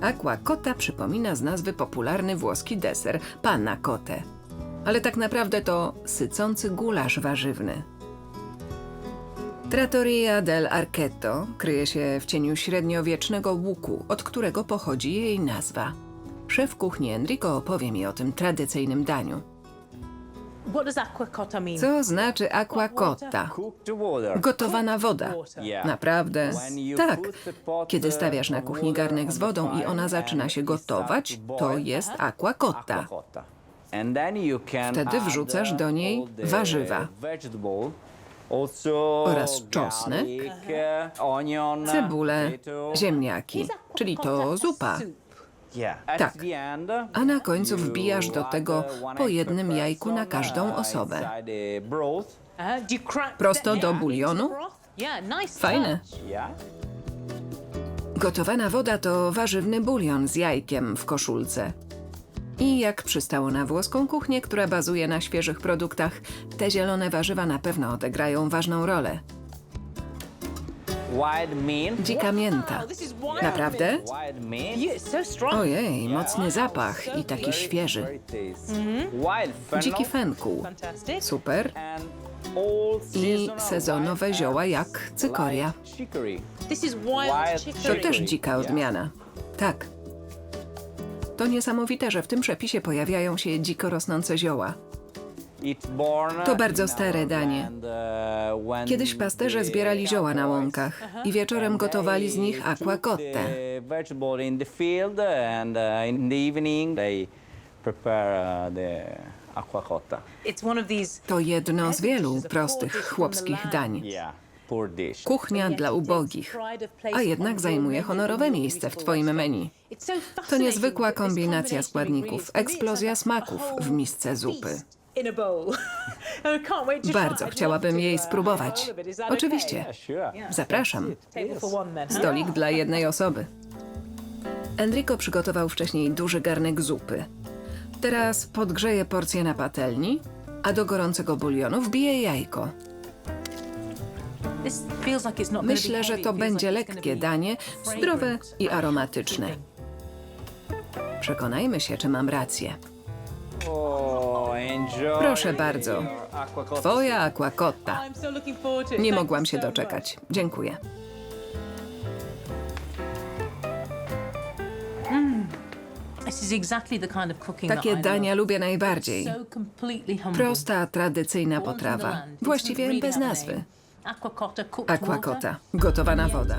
Aqua cotta przypomina z nazwy popularny włoski deser panna cotte. Ale tak naprawdę to sycący gulasz warzywny. Trattoria del Archetto kryje się w cieniu średniowiecznego łuku, od którego pochodzi jej nazwa. Szef kuchni Enrico opowie mi o tym tradycyjnym daniu. What does aqua cotta mean? Co znaczy aqua cotta? Cooked water. Gotowana woda. Naprawdę? Tak. Kiedy uh, stawiasz na kuchni garnek z wodą i ona zaczyna się gotować, to jest aqua cotta. aqua cotta. And then you can Wtedy wrzucasz do niej all the warzywa. Oraz czosnek, uh, Cebulę, ziemniaki, czyli to zupa. Tak. A na końcu wbijasz do tego po jednym jajku na każdą osobę. Uh, crack Prosto do bulionu? Fajne. Gotowana woda to warzywny bulion z jajkiem w koszulce. I jak przystało na włoską kuchnię, która bazuje na świeżych produktach, te zielone warzywa na pewno odegrają ważną rolę. Dzika mięta. Naprawdę? Ojej, mocny zapach i taki świeży. fennel Dziki fenkuł. Super. I sezonowe zioła jak cykoria. To też dzika odmiana. Tak. To niesamowite, że w tym przepisie pojawiają się dziko rosnące zioła. To bardzo stare danie. uh, Kiedyś pasterze zbierali zioła na łąkach i wieczorem gotowali z nich aqua cotte. uh, uh, To jedno z wielu prostych chłopskich dań. Kuchnia dla ubogich, a jednak zajmuje honorowe miejsce w Twoim menu. To niezwykła kombinacja składników, eksplozja smaków w misce zupy. Bardzo chciałabym jej spróbować. Oczywiście. Zapraszam. Stolik dla jednej osoby. Enrico przygotował wcześniej duży garnek zupy. Teraz podgrzeje porcję na patelni, a do gorącego bulionu wbije jajko. Myślę, że to będzie lekkie danie, zdrowe i aromatyczne. Przekonajmy się, czy mam rację. Proszę bardzo. Twoja aqua cotta. Nie mogłam się doczekać. Dziękuję. Takie dania lubię najbardziej. Prosta, tradycyjna potrawa. Właściwie bez nazwy. Aqua cotta, cooked Aqua water. cotta. Gotowana woda.